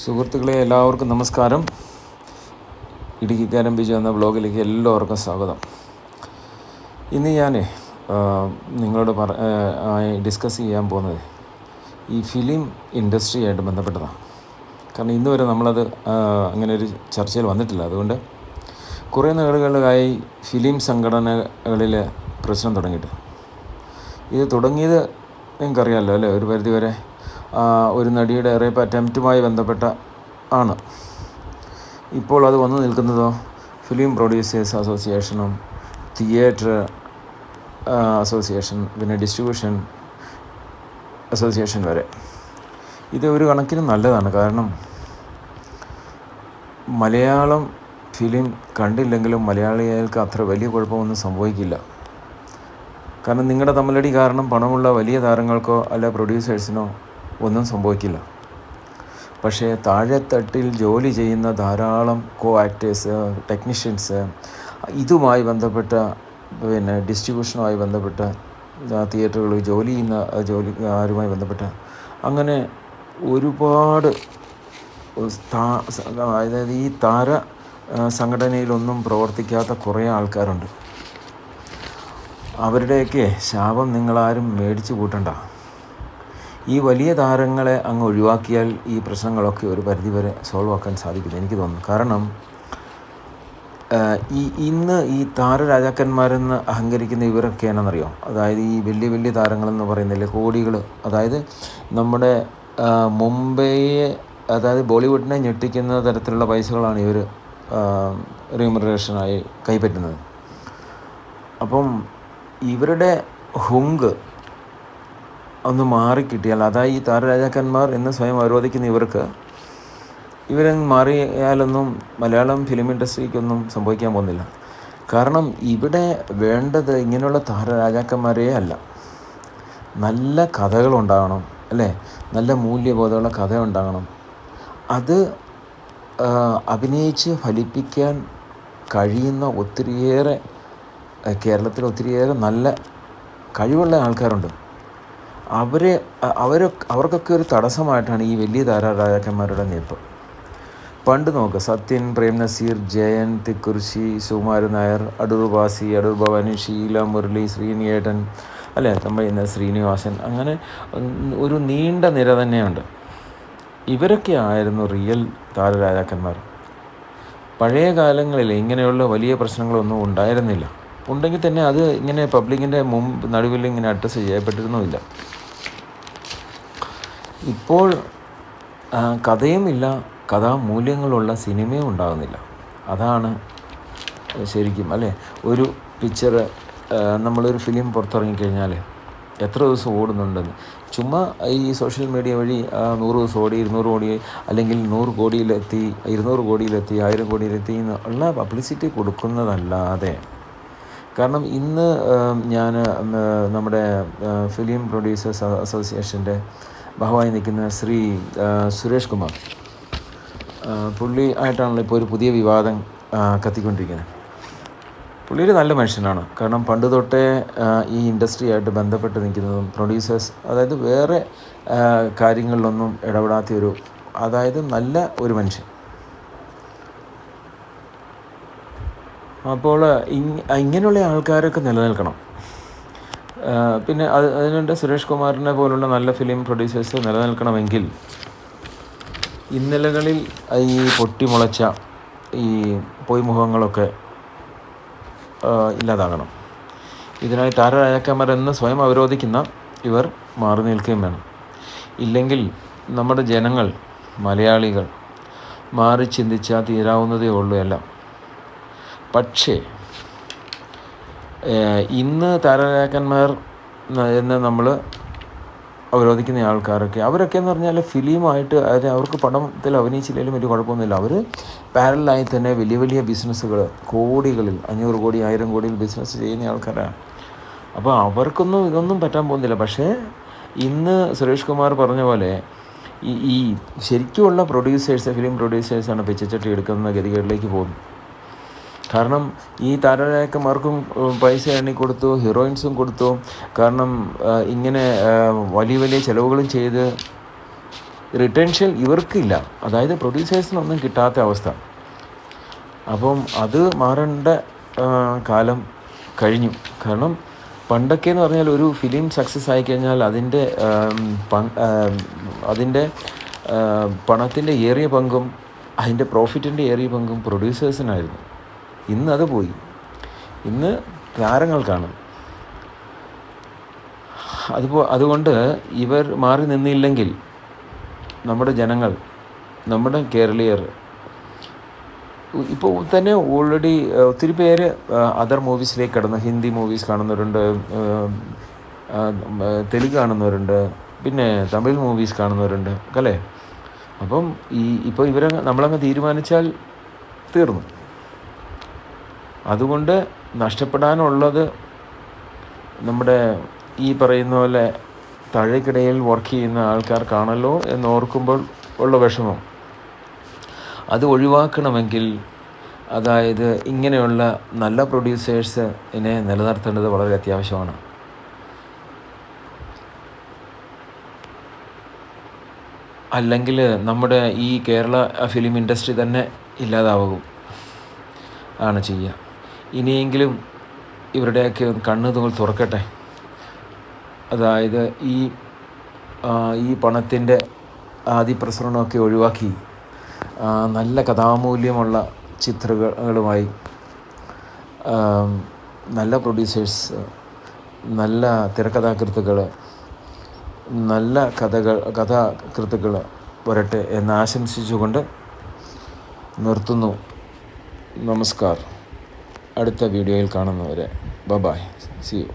സുഹൃത്തുക്കളെ എല്ലാവർക്കും നമസ്കാരം. ഇടുക്കിക്കാരൻ ബിജു എന്ന ബ്ലോഗിലേക്ക് എല്ലാവർക്കും സ്വാഗതം. ഇന്ന് ഞാൻ നിങ്ങളോട് പറ ഡിസ്കസ് ചെയ്യാൻ പോകുന്നത് ഈ ഫിലിം ഇൻഡസ്ട്രിയായിട്ട് ബന്ധപ്പെട്ടതാണ്. കാരണം ഇന്ന് വരെ നമ്മളത് അങ്ങനെ ഒരു ചർച്ചയിൽ വന്നിട്ടില്ല. അതുകൊണ്ട് കുറേ നാളുകളായി ഫിലിം സംഘടനകളിൽ പ്രശ്നം തുടങ്ങിയിട്ട്. ഇത് തുടങ്ങിയത് നിങ്ങൾക്കറിയാമല്ലോ അല്ലേ? ഒരു പരിധിവരെ ആ, ഒരു നടിയുടെ റേപ്പ് അറ്റംപ്റ്റുമായി ബന്ധപ്പെട്ട ആണ്. ഇപ്പോൾ അത് വന്നു നിൽക്കുന്നതോ ഫിലിം പ്രൊഡ്യൂസേഴ്സ് അസോസിയേഷനും തിയേറ്റർ അസോസിയേഷൻ പിന്നെ ഡിസ്ട്രിബ്യൂഷൻ അസോസിയേഷൻ വരെ. ഇത് ഒരു കണക്കിന് നല്ലതാണ്. കാരണം മലയാളം ഫിലിം കണ്ടില്ലെങ്കിലും മലയാളികൾക്ക് അത്ര വലിയ കുഴപ്പമൊന്നും സംഭവിക്കില്ല. കാരണം നിങ്ങളുടെ തമ്മിലടി കാരണം പണമുള്ള വലിയ താരങ്ങൾക്കോ അല്ല പ്രൊഡ്യൂസേഴ്സിനോ ഒന്നും സംഭവിക്കില്ല. പക്ഷേ താഴെത്തട്ടിൽ ജോലി ചെയ്യുന്ന ധാരാളം കോ ആക്ടേഴ്സ് ടെക്നീഷ്യൻസ് ഇതുമായി ബന്ധപ്പെട്ട പിന്നെ ഡിസ്ട്രിബ്യൂഷനുമായി ബന്ധപ്പെട്ട തിയേറ്ററുകളിൽ ജോലി ചെയ്യുന്ന ജോലി ആരുമായി ബന്ധപ്പെട്ട അങ്ങനെ ഒരുപാട് അതായത് ഈ താര സംഘടനയിലൊന്നും പ്രവർത്തിക്കാത്ത കുറേ ആൾക്കാരുണ്ട്. അവരുടെയൊക്കെ ശാപം നിങ്ങളാരും മേടിച്ചു കൂട്ടണ്ട. ഈ വലിയ താരങ്ങളെ അങ്ങ് ഒഴിവാക്കിയാൽ ഈ പ്രശ്നങ്ങളൊക്കെ ഒരു പരിധിവരെ സോൾവ് ആക്കാൻ സാധിക്കും എനിക്ക് തോന്നുന്നു. കാരണം ഈ ഇന്ന് ഈ താരരാജാക്കന്മാരെന്ന് അഹങ്കരിക്കുന്ന ഇവരൊക്കെയാണെന്നറിയോ? അതായത് ഈ വലിയ വലിയ താരങ്ങളെന്ന് പറയുന്നില്ലേ കോടികൾ അതായത് നമ്മുടെ മുംബൈയെ അതായത് ബോളിവുഡിനെ ഞെട്ടിക്കുന്ന തരത്തിലുള്ള പൈസകളാണ് ഇവർ റീമറേഷനായി കൈപ്പറ്റുന്നത്. അപ്പം ഇവരുടെ ഹുങ്ക് ഒന്ന് മാറിക്കിട്ടിയാൽ അതായത് ഈ താരരാജാക്കന്മാർ എന്ന് സ്വയം അവരോധിക്കുന്ന ഇവർക്ക് ഇവരെ മാറിയാലൊന്നും മലയാളം ഫിലിം ഇൻഡസ്ട്രിക്കൊന്നും സംഭവിക്കാൻ പോകുന്നില്ല. കാരണം ഇവിടെ വേണ്ടത് ഇങ്ങനെയുള്ള താരരാജാക്കന്മാരേ അല്ല. നല്ല കഥകളുണ്ടാകണം അല്ലേ? നല്ല മൂല്യബോധമുള്ള കഥ ഉണ്ടാകണം. അത് അഭിനയിച്ച് ഫലിപ്പിക്കാൻ കഴിയുന്ന ഒത്തിരിയേറെ കേരളത്തിൽ ഒത്തിരിയേറെ നല്ല കഴിവുള്ള ആൾക്കാരുണ്ട്. അവരെ അവരൊക്കെ അവരെ അവർക്കൊക്കെ ഒരു തടസ്സമായിട്ടാണ് ഈ വലിയ താരരാജാക്കന്മാരുടെ നീപ്പ് പണ്ട് നോക്ക് സത്യൻ പ്രേം നസീർ ജയൻ തിക്കുറിശി സുകുമാരൻ നായർ അടൂർ ബാസി അടൂർ ഭവാനി ഷീല മുരളി ശ്രീനിയേട്ടൻ അല്ലേ? നമ്മൾ ഇന്ന് ശ്രീനിവാസൻ. അങ്ങനെ ഒരു നീണ്ട നിര തന്നെയുണ്ട്. ഇവരൊക്കെ ആയിരുന്നു റിയൽ താരരാജാക്കന്മാർ പഴയ കാലങ്ങളിൽ ഇങ്ങനെയുള്ള വലിയ പ്രശ്നങ്ങളൊന്നും ഉണ്ടായിരുന്നില്ല. ഉണ്ടെങ്കിൽ തന്നെ അത് ഇങ്ങനെ പബ്ലിക്കിന്റെ മുമ്പ് നടുവിൽ ഇങ്ങനെ അഡ്രസ്സ് ചെയ്യപ്പെട്ടിരുന്നുമില്ല. ഇപ്പോൾ കഥയുമില്ല. കഥാമൂല്യങ്ങളുള്ള സിനിമയും ഉണ്ടാകുന്നില്ല. അതാണ് ശരിക്കും അല്ലേ? ഒരു പിക്ചർ നമ്മളൊരു ഫിലിം പുറത്തിറങ്ങിക്കഴിഞ്ഞാൽ എത്ര ദിവസം ഓടുന്നുണ്ടെന്ന്. ചുമ്മാ ഈ സോഷ്യൽ മീഡിയ വഴി നൂറ് ദിവസം ഓടി ഇരുന്നൂറ് കോടി അല്ലെങ്കിൽ നൂറ് കോടിയിലെത്തി ഇരുന്നൂറ് കോടിയിലെത്തി ആയിരം കോടിയിലെത്തി എന്നുള്ള പബ്ലിസിറ്റി കൊടുക്കുന്നതല്ലാതെ. കാരണം ഇന്ന് ഞാൻ നമ്മുടെ ഫിലിം പ്രൊഡ്യൂസേഴ്സ് അസോസിയേഷന്റെ ഭാഗമായി നിൽക്കുന്ന ശ്രീ സുരേഷ് കുമാർ. പുള്ളി ആയിട്ടാണല്ലോ ഇപ്പോൾ ഒരു പുതിയ വിവാദം കത്തിക്കൊണ്ടിരിക്കുന്നത്. പുള്ളി ഒരു നല്ല മനുഷ്യനാണ്. കാരണം പണ്ട് തൊട്ടേ ഈ ഇൻഡസ്ട്രിയായിട്ട് ബന്ധപ്പെട്ട് നിൽക്കുന്നതും പ്രൊഡ്യൂസേഴ്സ് അതായത് വേറെ കാര്യങ്ങളിലൊന്നും ഇടപെടാത്ത ഒരു അതായത് നല്ല ഒരു മനുഷ്യൻ. അപ്പോൾ ഇങ് ഇങ്ങനെയുള്ള ആൾക്കാരൊക്കെ നിലനിൽക്കണം. പിന്നെ അത് അതിനുണ്ട് സുരേഷ് കുമാറിനെ പോലുള്ള നല്ല ഫിലിം പ്രൊഡ്യൂസേഴ്സ് നിലനിൽക്കണമെങ്കിൽ ഇന്നലകളിൽ ഈ പൊട്ടിമുളച്ച ഈ പൊയ്മുഖങ്ങളൊക്കെ മുഖങ്ങളൊക്കെ ഇല്ലാതാകണം. ഇതിനായി താരരാജാക്കന്മാരെന്ന് സ്വയം അവരോധിക്കുന്ന ഇവർ മാറി നിൽക്കുകയും വേണം. ഇല്ലെങ്കിൽ നമ്മുടെ ജനങ്ങൾ മലയാളികൾ മാറി ചിന്തിച്ചാൽ തീരാവുന്നതേ ഉള്ളൂ എല്ലാം. പക്ഷേ ഇന്ന് താരനായകന്മാർ എന്ന് നമ്മൾ അവരോധിക്കുന്ന ആൾക്കാരൊക്കെ അവരൊക്കെ എന്ന് പറഞ്ഞാൽ ഫിലിമായിട്ട് അതായത് അവർക്ക് പടത്തിൽ അഭിനയിച്ചില്ലെങ്കിലും വലിയ കുഴപ്പമൊന്നുമില്ല. അവർ പാരലായി തന്നെ വലിയ വലിയ ബിസിനസ്സുകൾ കോടികളിൽ അഞ്ഞൂറ് കോടി ആയിരം കോടിയിൽ ബിസിനസ് ചെയ്യുന്ന ആൾക്കാരാണ്. അപ്പോൾ അവർക്കൊന്നും ഇതൊന്നും പറ്റാൻ പോകുന്നില്ല. പക്ഷേ ഇന്ന് സുരേഷ് കുമാർ പറഞ്ഞ പോലെ ഈ ഈ ശരിക്കുമുള്ള പ്രൊഡ്യൂസേഴ്സ് ഫിലിം പ്രൊഡ്യൂസേഴ്സാണ് പിച്ചച്ചട്ടി എടുക്കുന്ന ഗതികളിലേക്ക് പോകുന്നത്. കാരണം ഈ താരനായക്കന്മാർക്കും പൈസ എണ്ണി കൊടുത്തു ഹീറോയിൻസും കൊടുത്തു. കാരണം ഇങ്ങനെ വലിയ വലിയ ചിലവുകളും ചെയ്ത് റിട്ടൻഷൻ ഇവർക്കില്ല. അതായത് പ്രൊഡ്യൂസേഴ്സിനൊന്നും കിട്ടാത്ത അവസ്ഥ. അപ്പം അത് മാറേണ്ട കാലം കഴിഞ്ഞു. കാരണം പണ്ടൊക്കെ എന്ന് പറഞ്ഞാൽ ഒരു ഫിലിം സക്സസ് ആയിക്കഴിഞ്ഞാൽ അതിന്റെ അതിന്റെ പണത്തിന്റെ ഏറിയ പങ്കും അതിന്റെ പ്രോഫിറ്റിന്റെ ഏറിയ പങ്കും പ്രൊഡ്യൂസേഴ്സിനായിരുന്നു. ഇന്ന് അത് പോയി. ഇന്ന് താരങ്ങൾക്കാണ് അതുപോ അതുകൊണ്ട് ഇവർ മാറി നിന്നില്ലെങ്കിൽ നമ്മുടെ ജനങ്ങൾ നമ്മുടെ കേരളീയർ ഇപ്പോൾ തന്നെ ഓൾറെഡി ഒത്തിരി പേര് അതർ മൂവീസിലേക്ക് കടന്ന് ഹിന്ദി മൂവീസ് കാണുന്നവരുണ്ട് തെലുങ്ക് കാണുന്നവരുണ്ട് പിന്നെ തമിഴ് മൂവീസ് കാണുന്നവരുണ്ട് അല്ലേ? അപ്പം ഈ ഇപ്പോൾ ഇവരെ നമ്മളങ്ങ് തീരുമാനിച്ചാൽ തീർന്നു. അതുകൊണ്ട് നഷ്ടപ്പെടാനുള്ളത് നമ്മുടെ ഈ പറയുന്ന പോലെ താഴേക്കിടയിൽ വർക്ക് ചെയ്യുന്ന ആൾക്കാർക്കാണല്ലോ എന്ന് ഓർക്കുമ്പോൾ ഉള്ള വിഷമം. അത് ഒഴിവാക്കണമെങ്കിൽ അതായത് ഇങ്ങനെയുള്ള നല്ല പ്രൊഡ്യൂസേഴ്സ് ഇതിനെ നിലനിർത്തേണ്ടത് വളരെ അത്യാവശ്യമാണ്. അല്ലെങ്കിൽ നമ്മുടെ ഈ കേരള ഫിലിം ഇൻഡസ്ട്രി തന്നെ ഇല്ലാതാവും ആണ് ചെയ്യുക. ഇനിയെങ്കിലും ഇവരുടെയൊക്കെ കണ്ണു തോൽ തുറക്കട്ടെ. അതായത് ഈ ഈ പണത്തിന്റെ ആദിപ്രസരണമൊക്കെ ഒഴിവാക്കി നല്ല കഥാമൂല്യമുള്ള ചിത്രങ്ങളുമായി നല്ല പ്രൊഡ്യൂസേഴ്സ് നല്ല തിരക്കഥാകൃത്തുക്കൾ നല്ല കഥകൾ കഥാകൃത്തുക്കൾ വരട്ടെ എന്ന് ആശംസിച്ചുകൊണ്ട് നിർത്തുന്നു. നമസ്കാർ അടുത്ത വീഡിയോയിൽ കാണുന്നവരെ. Bye bye C U